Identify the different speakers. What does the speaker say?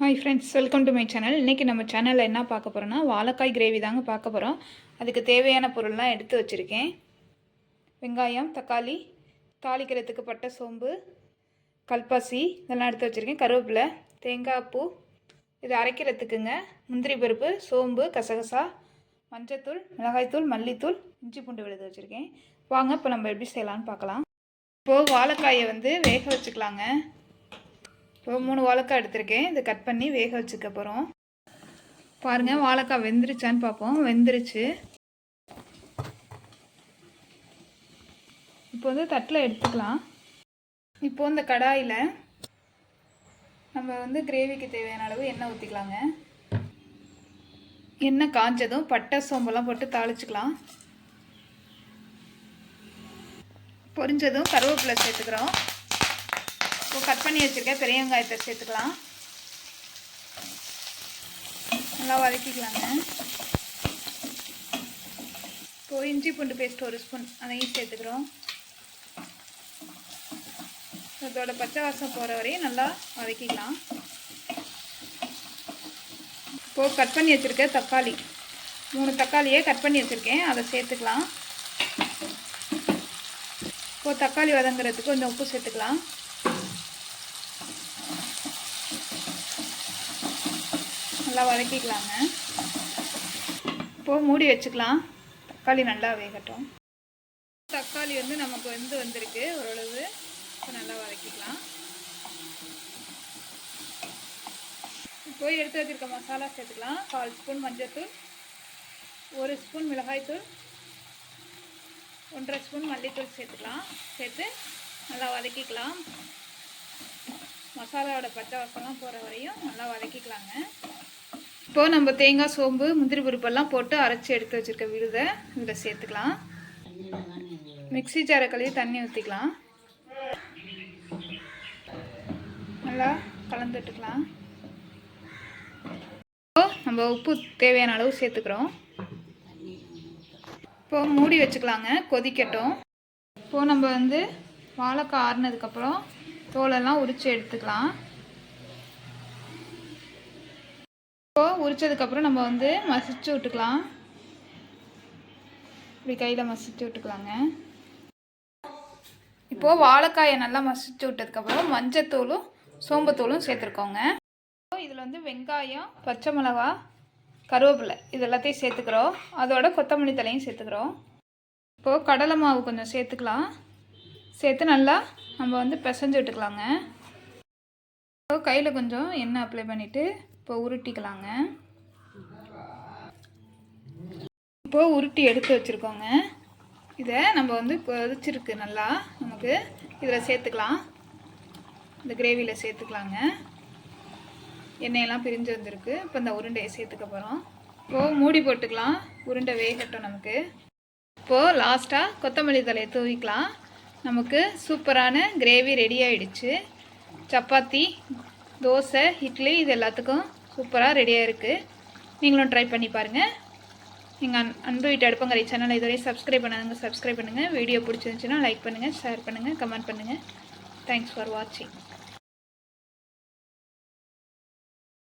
Speaker 1: Hi friends welcome to my channel இன்றைக்கி நம்ம சேனலில் என்ன பார்க்க போகிறோன்னா வாழைக்காய் கிரேவி தாங்க பார்க்க போகிறோம் அதுக்கு தேவையான பொருள்லாம் எடுத்து வச்சுருக்கேன். வெங்காயம் தக்காளி தாளிக்கிறதுக்கு பட்டை சோம்பு கல்பாசி இதெல்லாம் எடுத்து வச்சுருக்கேன். கருவேப்பிலை தேங்காய் பூ இது அரைக்கிறதுக்குங்க. முந்திரி பருப்பு சோம்பு கசகசா மஞ்சத்தூள் மிளகாய்த்தூள் மல்லித்தூள் இஞ்சி பூண்டு விழுது வச்சுருக்கேன். வாங்க இப்போ நம்ம எப்படி செய்யலான்னு பார்க்கலாம். இப்போது வாழைக்காயை வந்து வேக வச்சுக்கலாங்க. இப்போ மூணு வாழைக்காய் எடுத்திருக்கேன். இதை கட் பண்ணி வேக வச்சுக்க போகிறோம் பாருங்கள் வாழைக்காய் வெந்துருச்சான்னு பார்ப்போம். வெந்துருச்சு. இப்போ வந்து தட்டில் எடுத்துக்கலாம். இப்போ இந்த கடாயில் நம்ம வந்து கிரேவிக்கு தேவையான அளவு எண்ணெய் ஊற்றிக்கலாங்க எண்ணெய் காஞ்சதும் பட்டை சோம்பெல்லாம் போட்டு தாளிச்சிக்கலாம். பொரிஞ்சதும் கருவேப்பிலை சேர்த்துக்கிறோம். இப்போ கட் பண்ணி வச்சுருக்கேன். பெரிய வெங்காயத்தை சேர்த்துக்கலாம். நல்லா வதக்கிக்கலாங்க. இப்போ இஞ்சி பூண்டு பேஸ்ட் ஒரு ஸ்பூன் அதையும் சேர்த்துக்கிறோம். அதோட பச்சை வாசம் போகிற வரையும் நல்லா வதக்கிக்கலாம். இப்போது கட் பண்ணி வச்சுருக்கேன் தக்காளி. மூணு தக்காளியே கட் பண்ணி வச்சுருக்கேன். அதை சேர்த்துக்கலாம். இப்போது தக்காளி வதங்குறதுக்கு கொஞ்சம் உப்பு சேர்த்துக்கலாம். நல்லா வதக்கிக்கலாங்க. இப்போது மூடி வச்சுக்கலாம். தக்காளி நல்லா வேகட்டும். தக்காளி வந்து நமக்கு வந்து வந்திருக்கு. ஓரளவு இப்போ நல்லா வதக்கிக்கலாம். இப்போ எடுத்து வச்சுருக்க மசாலா சேர்த்துக்கலாம். கால் ஸ்பூன் மஞ்சள்தூள் ஒரு ஸ்பூன் மிளகாய்த்தூள் ஒன்றரை ஸ்பூன் மல்லித்தூள் சேர்த்துக்கலாம். சேர்த்து நல்லா வதக்கிக்கலாம். மசாலாவோட பச்சை வசம்லாம் போகிற வரையும் நல்லா வதக்கிக்கலாங்க. இப்போது நம்ம தேங்காய் சோம்பு முந்திரி பருப்பெல்லாம் போட்டு அரைச்சி எடுத்து வச்சுருக்க விழுதை இதில் சேர்த்துக்கலாம். மிக்சி ஜாரை கழுவி தண்ணி ஊற்றிக்கலாம் நல்லா கலந்துட்டுக்கலாம். நம்ம உப்பு தேவையான அளவு சேர்த்துக்கிறோம். இப்போது மூடி வச்சுக்கலாங்க கொதிக்கட்டும். இப்போது நம்ம வந்து வாழைக்காய் ஆறுனதுக்கப்புறம் தோலெல்லாம் உரித்து எடுத்துக்கலாம். இப்போது உரித்ததுக்கப்புறம் நம்ம வந்து மசிச்சு விட்டுக்கலாம். இப்படி கையில் மசிச்சு விட்டுக்கலாங்க. இப்போது வாழைக்காயை நல்லா மசிச்சு விட்டதுக்கப்புறம் மஞ்சத்தூளும் சோம்பத்தூளும் சேர்த்துருக்கோங்க. இதில் வந்து வெங்காயம் பச்சை மிளகா கருவேப்பிலை இது எல்லாத்தையும் சேர்த்துக்கிறோம். அதோட கொத்தமல்லி தலையும் சேர்த்துக்கிறோம். இப்போது கடலை மாவு கொஞ்சம் சேர்த்துக்கலாம். சேர்த்து நல்லா நம்ம வந்து பிசைஞ்சு விட்டுக்கலாங்க. கையில் கொஞ்சம் எண்ணெய் அப்ளை பண்ணிவிட்டு இப்போ உருட்டிக்கலாங்க. இப்போது உருட்டி எடுத்து வச்சுருக்கோங்க. இதை நம்ம வந்து கொதிச்சிருக்கு நல்லா நமக்கு. இதில் சேர்த்துக்கலாம். இந்த கிரேவியில் சேர்த்துக்கலாங்க. எண்ணெயெல்லாம் பிரிஞ்சு வந்திருக்கு. இப்போ இந்த உருண்டையை சேர்த்துக்க போகிறோம் இப்போது மூடி போட்டுக்கலாம். உருண்டை வேகட்டும் நமக்கு. இப்போது லாஸ்ட்டாக கொத்தமல்லி தலையை தூவிக்கலாம். நமக்கு சூப்பரான கிரேவி ரெடி ஆகிடுச்சு சப்பாத்தி தோசை இட்லி இது எல்லாத்துக்கும் சூப்பராக ரெடியாக இருக்குது நீங்களும் ட்ரை பண்ணி பாருங்கள் நீங்கள் அன் அன்பு வீட்டு அடுப்பங்கரை சேனலை இதுவரை சப்ஸ்கிரைப் பண்ணாதுங்க சப்ஸ்கிரைப் பண்ணுங்கள் வீடியோ பிடிச்சிருந்துச்சுன்னா லைக் பண்ணுங்கள் ஷேர் பண்ணுங்கள் கமெண்ட் பண்ணுங்கள் தேங்க்ஸ் ஃபார் வாட்சிங்